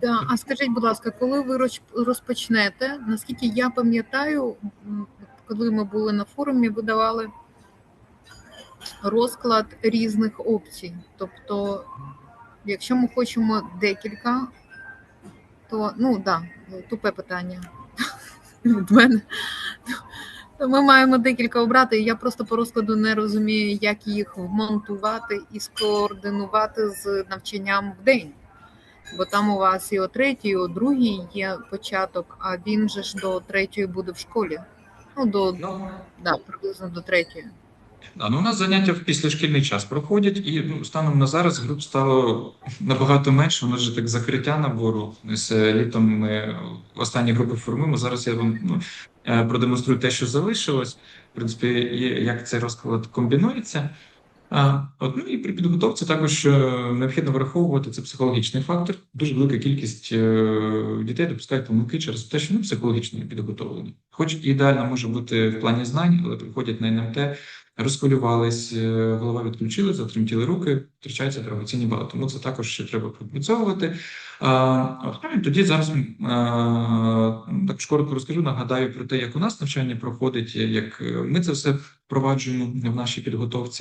Да, а скажіть, будь ласка, коли ви розпочнете? Наскільки я пам'ятаю, коли ми були на форумі, ви давали розклад різних опцій. Тобто, якщо ми хочемо декілька, то ну да, тупе питання від мене. Ми маємо декілька обрати, і я просто по розкладу не розумію, як їх вмонтувати і скоординувати з навчанням в день. Бо там у вас і о третій, і о другій є початок, а він же ж до третьої буде в школі. Ну, до Ну, да, приблизно до третьої. Да, ну, у нас заняття в післязшкільний час проходять, і ну, станом на зараз груп стало набагато менше. У нас же так закриття набору. З е, літом ми останні групи формуємо. Зараз я вам ну, е, продемонструю те, що залишилось. В принципі, як цей розклад комбінується. От, ну і при підготовці також е, необхідно враховувати це психологічний фактор. Дуже велика кількість е, дітей допускають помилки через те, що ну, психологічно не підготовлені. Хоч ідеально може бути в плані знань, але приходять на НМТ, розхвилювались, е, голова відключили, затремтіли руки, втрачаються дорогоцінні бали. Тому це також ще треба пропрацьовувати. Ну, тоді зараз також коротко розкажу, нагадаю про те, як у нас навчання проходить, як ми це все впроваджуємо в нашій підготовці.